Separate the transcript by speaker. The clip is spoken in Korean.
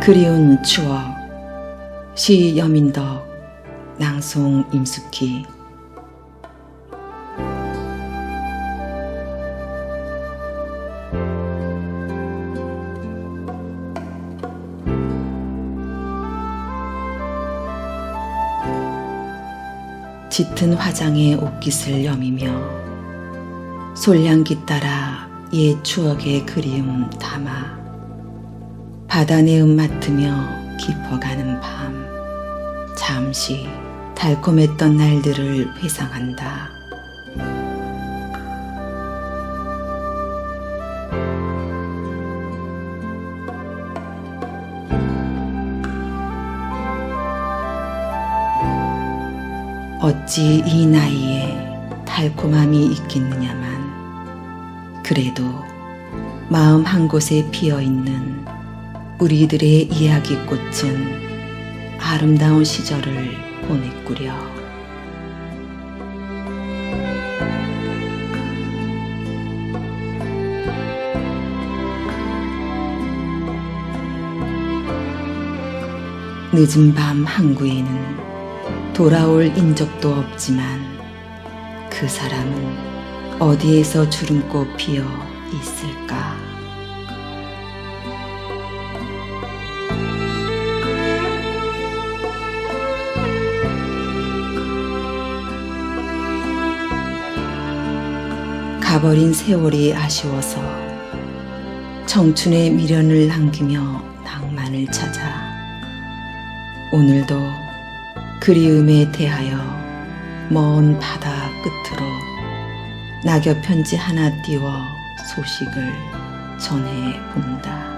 Speaker 1: 그리운 추억 시 여민덕 낭송 임숙희. 짙은 화장의 옷깃을 여미며 솔량기 따라 옛 추억의 그리움 담아 바다 내음 맡으며 깊어가는 밤 잠시 달콤했던 날들을 회상한다. 어찌 이 나이에 달콤함이 있겠느냐만 그래도 마음 한 곳에 피어 있는 우리들의 이야기 꽃은 아름다운 시절을 보냈구려. 늦은 밤 항구에는 돌아올 인적도 없지만 그 사람은 어디에서 주름꽃 피어 있을까? 가버린 세월이 아쉬워서 청춘의 미련을 남기며 낭만을 찾아 오늘도 그리움에 대하여 먼 바다 끝으로 낙엽 편지 하나 띄워 소식을 전해 본다.